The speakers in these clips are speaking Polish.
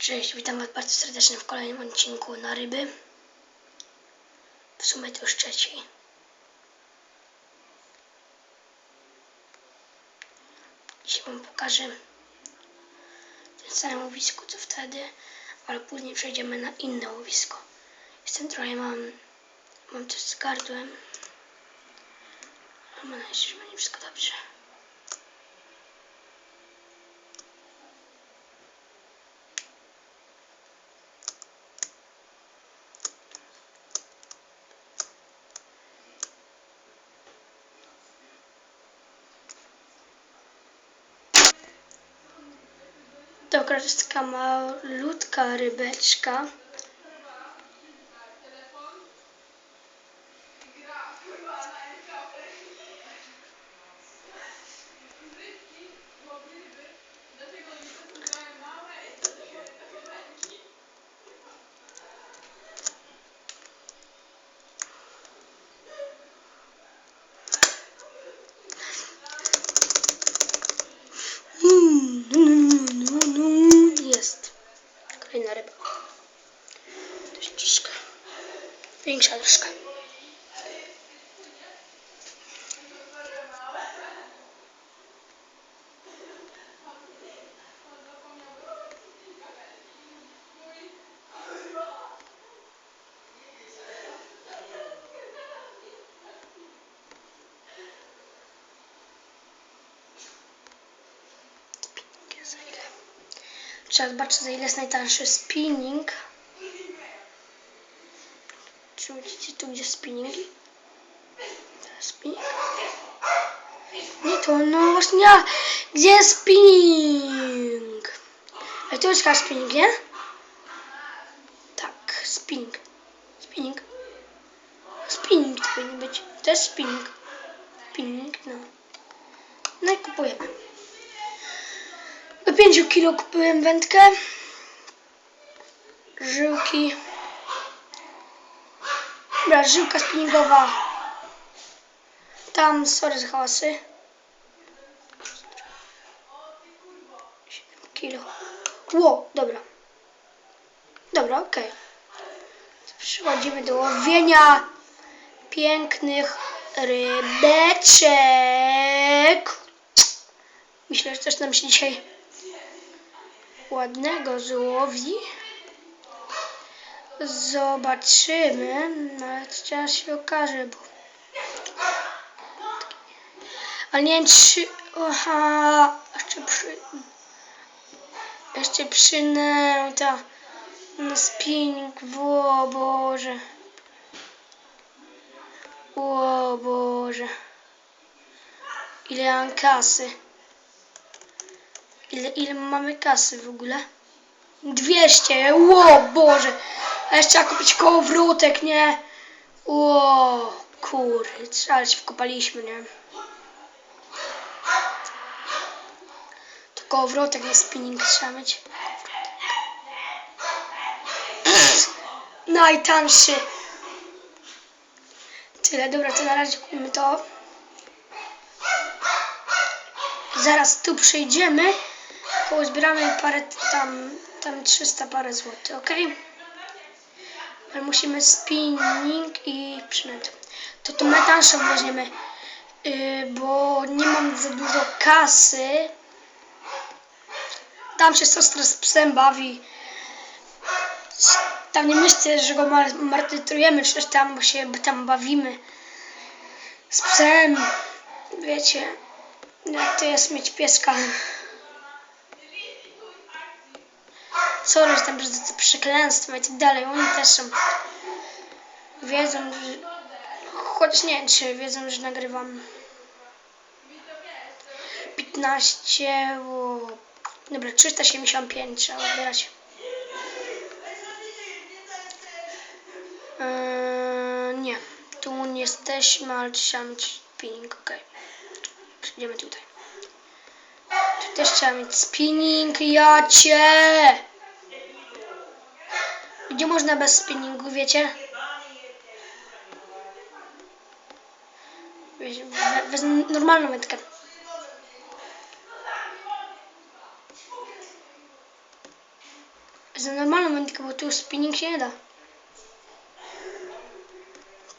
Cześć, witam Was bardzo serdecznie w kolejnym odcinku na ryby. W sumie to już trzeci. Dzisiaj Wam pokażę ten sam łowisko co wtedy, ale później przejdziemy na inne łowisko. Jestem trochę, mam, mam coś z gardłem. Mam nadzieję, że będzie wszystko dobrze. To jest taka malutka rybeczka. Mm, mm, mm, mm, Jest. Kolejna ryba. To jest troszkę większa troszkę. Za ile? Trzeba zobaczyć za ile jest najtańszy spinning. Czy widzicie tu gdzie spinningi? Spinning. Nie to, no właśnie ja. Gdzie jest spinning? A to jest spinning, nie? Tak, spinning. Spinning. Spinning to powinien być. To jest spinning. Spinning, no. No i kupujemy. Do 5 kilo kupiłem wędkę. Żyłki. Dobra, żyłka spinningowa. Tam, sorry za hałasy. 7 kilo. Ło, dobra. Dobra, okej. Przechodzimy do łowienia pięknych rybeczek. Myślę, że coś nam się dzisiaj ładnego złowi. Zobaczymy, no ale to teraz się okaże, bo... Ale nie wiem czy... Aha, jeszcze przy... Jeszcze przynęta na spinning, o Boże. O Boże. Ile mam kasy. Ile, ile mamy kasy w ogóle? 200, ło Boże. A jeszcze trzeba kupić kołowrotek, nie? Ło, kurde, ale się wkopaliśmy, nie? To kołowrotek na spinning trzeba mieć. Najtańszy. Tyle, dobra, to na razie kupimy to. Zaraz tu przejdziemy. Pozbieramy parę tam, tam 300 parę złotych, ok? Ale musimy spinning i przynętę. To to najtańszą weźmiemy, yy, bo nie mam za dużo kasy. Tam się siostra z psem bawi. Tam nie myślcie, że go mar- martytrujemy, przecież tam bo się tam bawimy z psem. Wiecie, jak to jest mieć pieska. Sorry, że tam przez te przekleństwa i tak dalej. Oni też są. Wiedzą, że. Chociaż nie czy wiedzą, że nagrywam. 15. O... Dobra, 375 trzeba wybierać. Eee, nie, tu nie jesteśmy, ale trzeba mieć spinning, ok. Przejdziemy tutaj. Tu też trzeba mieć spinning, ja cię! Gdzie można bez spinningu, wiecie? Wezmę normalną wędkę. Za normalną wędkę, bo tu spinning się nie da.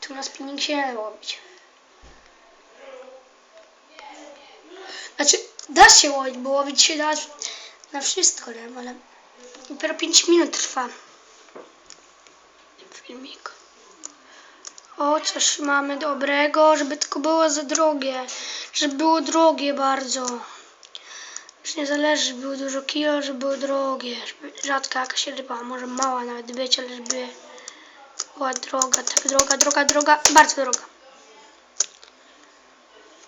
Tu na spinning się nie da łowić. Znaczy, da się łowić, bo łowić się da na wszystko, nie? ale dopiero 5 minut trwa filmik. O, coś mamy dobrego, żeby tylko było za drogie. Żeby było drogie bardzo. Już nie zależy, żeby było dużo kilo, żeby było drogie. Żeby rzadka jakaś ryba, może mała nawet być, ale żeby była droga, tak droga, droga, droga, bardzo droga.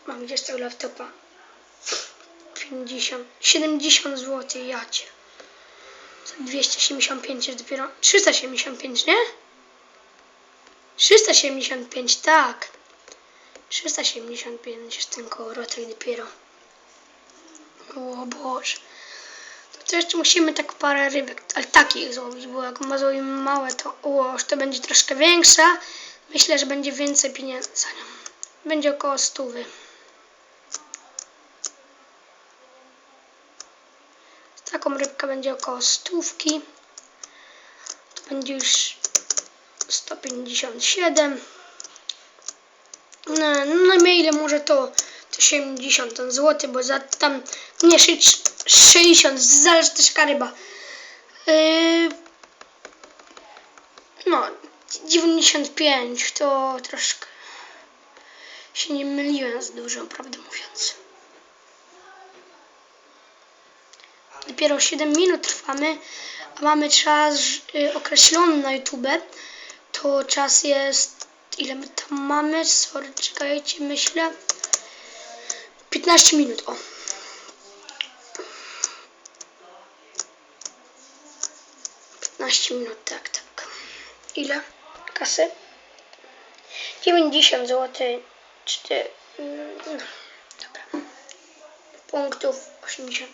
Mam gdzieś tego laptopa. 50, 70 zł, jacie. Za 275 jest dopiero, 375, nie? 375, tak. 375 jest ten kołowrotek dopiero. O Boże. To jeszcze musimy tak parę rybek, ale takich złowić, bo jak ma złowimy małe, to o, to będzie troszkę większa. Myślę, że będzie więcej pieniędzy za nią. Będzie około stówy. Taką rybkę będzie około stówki. To będzie już 157. No, no najmniej ile może to, to 70 zł, bo za tam nie szy- 60, zależy też jaka ryba. Yy, no 95 to troszkę się nie myliłem z dużo, prawdę mówiąc. Dopiero 7 minut trwamy, a mamy czas y, określony na YouTube. To czas jest. Ile my tam mamy? Sorry, czekajcie, myślę. 15 minut, o. Minut, tak, tak. Ile? Kasy? 90 zł. 4. No, dobra. Punktów 80.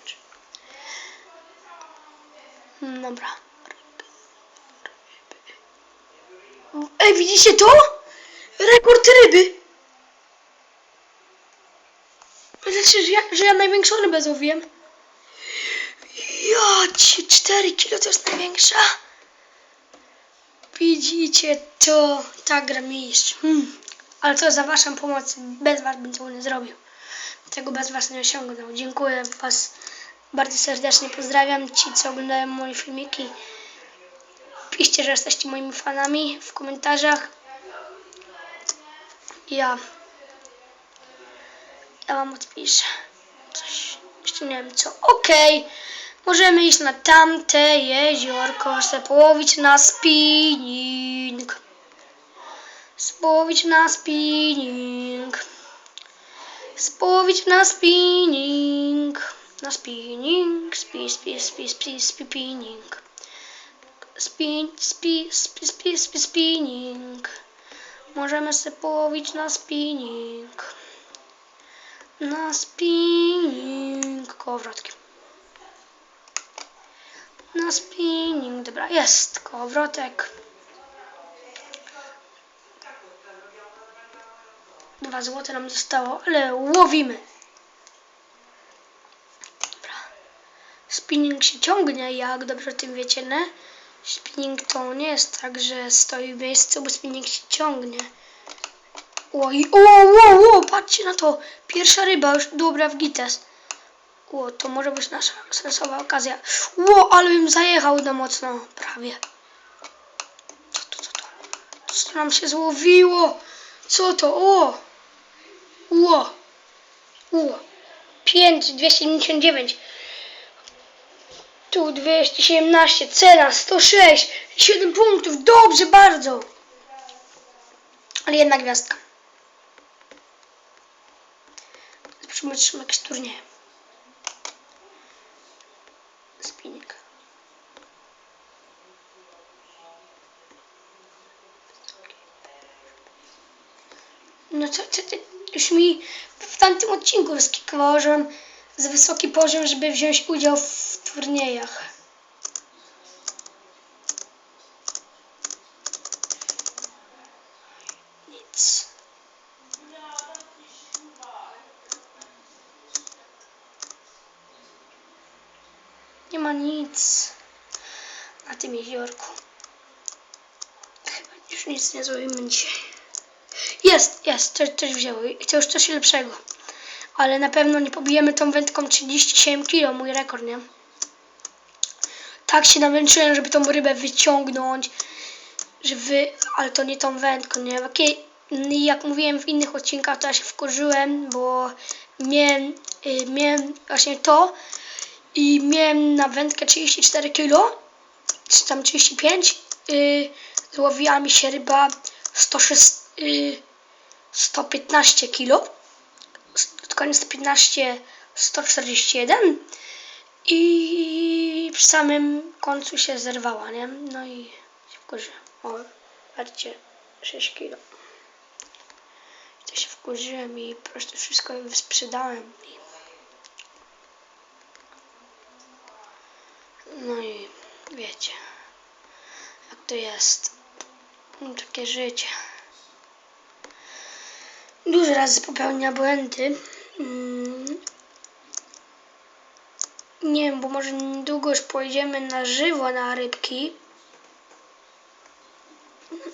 Mm, Dobra. Ej, widzicie to? Rekord ryby. Znaczy, że ja, że ja największą rybę złowiłem. Ja cię, 4 kilo to jest największa. Widzicie to? Tak gra mistrz. Hmm. Ale to za waszą pomoc. Bez was bym tego nie zrobił. Tego bez was nie osiągnął. Dziękuję was bardzo serdecznie. Pozdrawiam ci, co oglądają moje filmiki. Piszcie, że jesteście moimi fanami w komentarzach. Ja. Ja wam odpiszę. Coś. Jeszcze nie wiem co. Okej. Możemy iść na tamte jeziorko, se połowić na spinning. Społowić na spinning. Społowić na spinning. Na spinning. Spi, spi, spi, spi, spinning. Spin, spi, spi, spi, spi, spinning. Możemy sobie połowić na spinning. Na spinning. Kołowrotkiem. Na spinning. Dobra, jest kołowrotek. Dwa złote nam zostało, ale łowimy. Dobra. Spinning się ciągnie, jak dobrze o tym wiecie, nie? Spinning to nie jest tak, że stoi w miejscu, bo spinning się ciągnie. Oj, o, o, o, patrzcie na to. Pierwsza ryba już dobra w gites. O, to może być nasza sensowa okazja. Ło, ale bym zajechał na mocno. Prawie. Co to, co to? Co nam się złowiło? Co to? O! Ło! Ło! 5, 299. Tu 217, cena 106, 7 punktów, dobrze bardzo. Ale jedna gwiazdka. Zobaczymy, czy jakieś turnieje. Spinning. No co, co ty? Już mi w tamtym odcinku wyskakiwało, że mam za wysoki poziom, żeby wziąć udział w turniejach. Nic. Nie ma nic. na tym jeziorku. Chyba już nic nie zrobimy dzisiaj. Jest, jest, coś, coś wzięło i to już coś lepszego. Ale na pewno nie pobijemy tą wędką 37 kg, mój rekord, nie? Tak się namęczyłem, żeby tą rybę wyciągnąć, że wy, ale to nie tą wędką, nie? Jakie- Jak mówiłem w innych odcinkach, to ja się wkurzyłem, bo miałem, y, miałem właśnie to i miałem na wędkę 34 kg, czy tam 35, y, złowiła mi się ryba 106, y, 115 kg, dokładnie 115, 141 i przy samym końcu się zerwała, nie? No i się wkurzyłem. O, patrzcie, 6 kg. To się wkurzyłem i po prostu wszystko sprzedałem. I... No i wiecie, jak to jest. No, takie życie. Dużo razy popełnia błędy. Mm. Nie wiem, bo może niedługo już pojedziemy na żywo na rybki.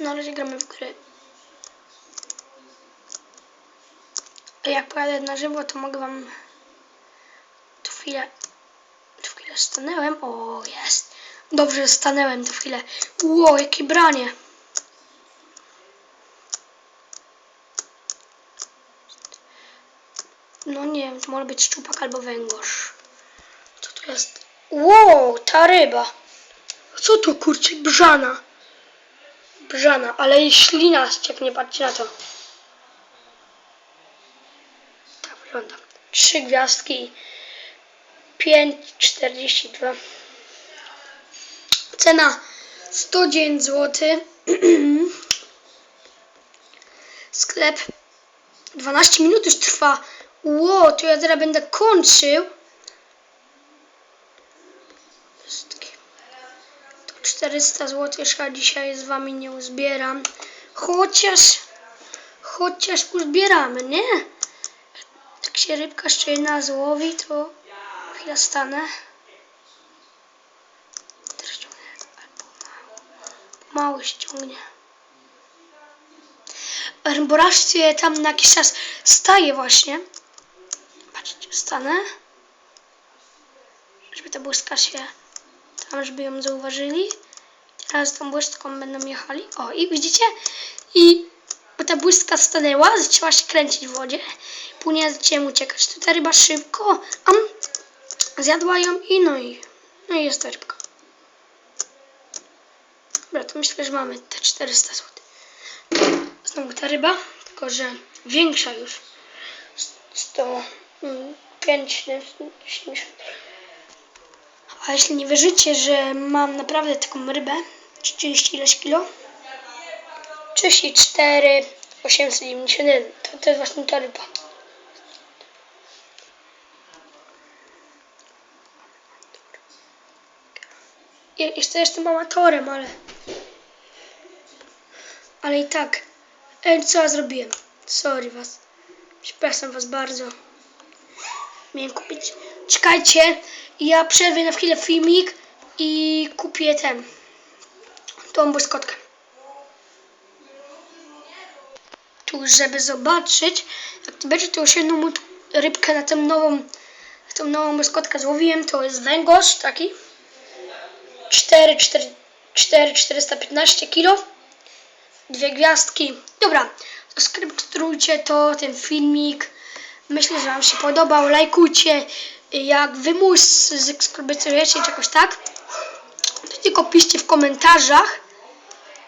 Na razie gramy w gry. A jak pojadę na żywo, to mogę wam... Tu chwilę... Tu chwilę stanęłem. O, jest. Dobrze, stanęłem tu chwilę. Ło, jakie branie. No nie wiem, to może być szczupak albo węgorz. Jest? Wow, ta ryba. Co to kurczę? Brzana. Brzana, ale i ślina ścieknie, patrzcie na to. Tak wygląda. Trzy gwiazdki. 5,42. Cena 109 zł. Sklep 12 minut już trwa. Ło, to ja teraz będę kończył. Wszystkie. To 400 zł jeszcze dzisiaj z wami nie uzbieram. Chociaż, chociaż uzbieramy, nie? Jak się rybka jeszcze jedna złowi, to chwilę stanę. Mało ściągnie. Bo raz tam na jakiś czas staje właśnie. Patrzcie, stanę. Żeby ta błyska się tam, żeby ją zauważyli. Teraz tą błyską będą jechali. O, i widzicie? I ta błyska stanęła, zaczęła się kręcić w wodzie. Później zaczęła uciekać. To ta ryba szybko am, zjadła ją i no i, no i jest ta rybka. Dobra, to myślę, że mamy te 400 zł. Znowu ta ryba, tylko że większa już. 105, 70. A jeśli nie wierzycie, że mam naprawdę taką rybę, 30 ileś kilo, 34, 891, to, to jest właśnie ta ryba. Jeszcze jestem amatorem, ale... Ale i tak. Ej, co ja zrobiłem? Sorry was. Przepraszam was bardzo. Miałem kupić. Czekajcie, ja przerwę na chwilę filmik i kupię ten. Tą błyskotkę. Tu, żeby zobaczyć, jak to będzie, to już jedną mu- rybkę na tę nową, tą nową błyskotkę złowiłem. To jest węgorz taki. 4, 4, 4 415 kg. Dwie gwiazdki. Dobra, subskrybujcie to, ten filmik. Myślę, że Wam się podobał. Lajkujcie. Jak Wy mój subskrybujecie czy jakoś tak, to tylko piszcie w komentarzach,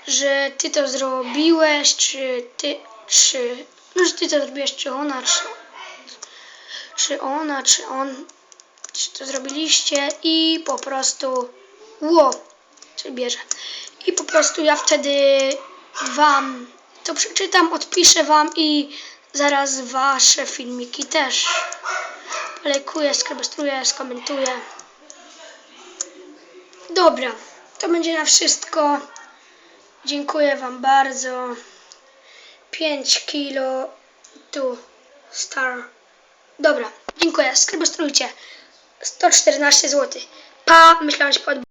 że Ty to zrobiłeś, czy Ty, czy, no, że Ty to zrobiłeś, czy ona, czy, czy ona, czy on, czy to zrobiliście i po prostu ło, czyli bierze. I po prostu ja wtedy Wam to przeczytam, odpiszę Wam i zaraz Wasze filmiki też polajkuję, skrybestruję, skomentuję. Dobra, to będzie na wszystko. Dziękuję Wam bardzo. 5 kilo tu star. Dobra, dziękuję. Skrybestrujcie. 114 zł. Pa, myślałem, że pod